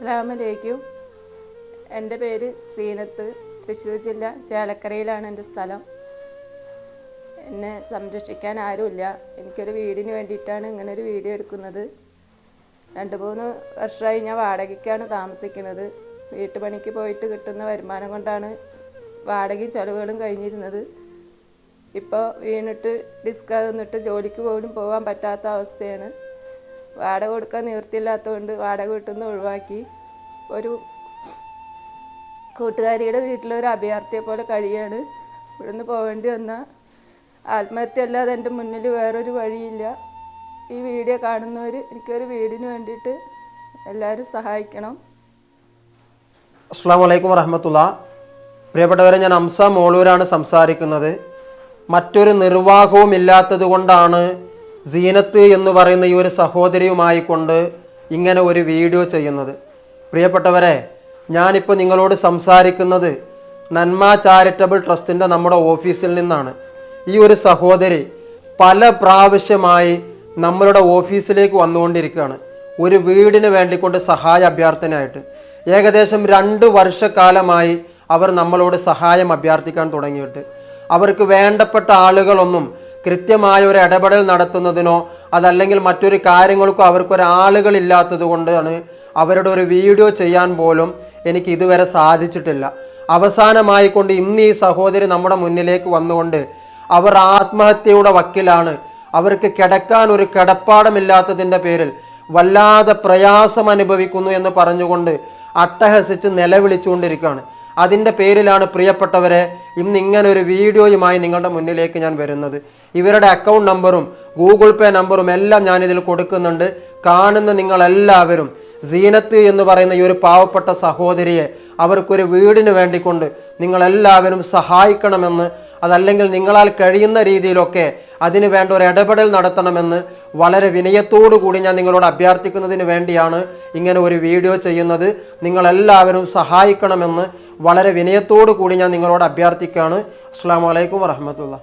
അസ്സലാമലൈക്കും എന്റെ പേര് സീനത്ത്. തൃശ്ശൂർ ജില്ല ചേലക്കരയിലാണ് എന്റെ സ്ഥലം. എന്നെ സംരക്ഷിക്കാൻ ആരുമില്ല. എനിക്കൊരു വീടിന് വേണ്ടിയിട്ടാണ് ഇങ്ങനെ ഒരു വീഡിയോ എടുക്കുന്നത്. രണ്ട് മൂന്ന് വർഷമായി ഞാൻ വാടകയ്ക്കാണ് താമസിക്കുന്നത്. വീട്ടുപണിക്ക് പോയിട്ട് കിട്ടുന്ന വരുമാനം കൊണ്ടാണ് വാടകയും ചെലവുകളും കഴിഞ്ഞിരുന്നത്. ഇപ്പോൾ വീണിട്ട് ഡിസ്ക് നിന്നിട്ട് ജോലിക്ക് പോലും പോകാൻ പറ്റാത്ത അവസ്ഥയാണ്. വാടക കൊടുക്കാൻ നിവൃത്തിയില്ലാത്തതുകൊണ്ട് വാടക വീട്ടിൽ നിന്ന് ഒഴിവാക്കി. ഒരു കൂട്ടുകാരിയുടെ വീട്ടിലൊരു അഭയാർത്ഥിയെ പോലെ കഴിയാണ്. ഇവിടുന്ന് പോകേണ്ടി വന്ന ആത്മഹത്യ അല്ലാതെ എന്റെ മുന്നിൽ വേറൊരു വഴിയില്ല. ഈ വീഡിയോ കാണുന്നവർ എനിക്കൊരു വീടിന് വേണ്ടിയിട്ട് എല്ലാവരും സഹായിക്കണം. അസ്സാം വലൈക്കും വറഹമത്തുള്ള. പ്രിയപ്പെട്ടവരെ ഞാൻ അംസ മോളൂരാണ് സംസാരിക്കുന്നത്. മറ്റൊരു നിർവാഹവും ഇല്ലാത്തത് കൊണ്ടാണ് സീനത്ത് എന്ന് പറയുന്ന ഈ ഒരു സഹോദരിയുമായി കൊണ്ട് ഇങ്ങനെ ഒരു വീഡിയോ ചെയ്യുന്നത്. പ്രിയപ്പെട്ടവരെ ഞാനിപ്പോൾ നിങ്ങളോട് സംസാരിക്കുന്നത് നന്മ ചാരിറ്റബിൾ ട്രസ്റ്റിന്റെ നമ്മുടെ ഓഫീസിൽ നിന്നാണ്. ഈ ഒരു സഹോദരി പല പ്രാവശ്യമായി നമ്മളുടെ ഓഫീസിലേക്ക് വന്നുകൊണ്ടിരിക്കുകയാണ്. ഒരു വീടിന് വേണ്ടിക്കൊണ്ട് സഹായ അഭ്യർത്ഥനയായിട്ട്. ഏകദേശം രണ്ട് വർഷക്കാലമായി അവർ നമ്മളോട് സഹായം അഭ്യർത്ഥിക്കാൻ തുടങ്ങിയിട്ട്. അവർക്ക് വേണ്ടപ്പെട്ട ആളുകളൊന്നും കൃത്യമായ ഒരു ഇടപെടൽ നടത്തുന്നതിനോ അതല്ലെങ്കിൽ മറ്റൊരു കാര്യങ്ങൾക്കോ അവർക്കൊരാളുകളില്ലാത്തത് കൊണ്ടാണ് അവരുടെ ഒരു വീഡിയോ ചെയ്യാൻ പോലും എനിക്ക് ഇതുവരെ സാധിച്ചിട്ടില്ല. അവസാനമായി കൊണ്ട് ഇന്ന് ഈ സഹോദരി നമ്മുടെ മുന്നിലേക്ക് വന്നുകൊണ്ട് അവർ ആത്മഹത്യയുടെ വക്കിലാണ്. അവർക്ക് കിടക്കാൻ ഒരു കിടപ്പാടമില്ലാത്തതിന്റെ പേരിൽ വല്ലാതെ പ്രയാസം അനുഭവിക്കുന്നു എന്ന് പറഞ്ഞുകൊണ്ട് അട്ടഹസിച്ച് നിലവിളിച്ചുകൊണ്ടിരിക്കുകയാണ്. അതിന്റെ പേരിലാണ് പ്രിയപ്പെട്ടവരെ ഇന്ന് ഇങ്ങനെ ഒരു വീഡിയോയുമായി നിങ്ങളുടെ മുന്നിലേക്ക് ഞാൻ വരുന്നത്. ഇവരുടെ അക്കൗണ്ട് നമ്പറും ഗൂഗിൾ പേ നമ്പറും എല്ലാം ഞാനിതിൽ കൊടുക്കുന്നുണ്ട്. കാണുന്ന നിങ്ങളെല്ലാവരും സീനത്ത് എന്ന് പറയുന്ന ഈ ഒരു പാവപ്പെട്ട സഹോദരിയെ അവർക്കൊരു വീടിന് വേണ്ടിക്കൊണ്ട് നിങ്ങളെല്ലാവരും സഹായിക്കണമെന്ന് അതല്ലെങ്കിൽ നിങ്ങളാൽ കഴിയുന്ന രീതിയിലൊക്കെ അതിന് വേണ്ട ഒരു ഇടപെടൽ നടത്തണമെന്ന് വളരെ വിനയത്തോടു കൂടി ഞാൻ നിങ്ങളോട് അഭ്യർത്ഥിക്കുന്നതിന് വേണ്ടിയാണ് ഇങ്ങനെ ഒരു വീഡിയോ ചെയ്യുന്നത്. നിങ്ങളെല്ലാവരും സഹായിക്കണമെന്ന് വളരെ വിനയത്തോടു കൂടി ഞാൻ നിങ്ങളോട് അഭ്യർത്ഥിക്കുകയാണ്. അസ്സാം വലൈക്കും വറഹമത്തുള്ള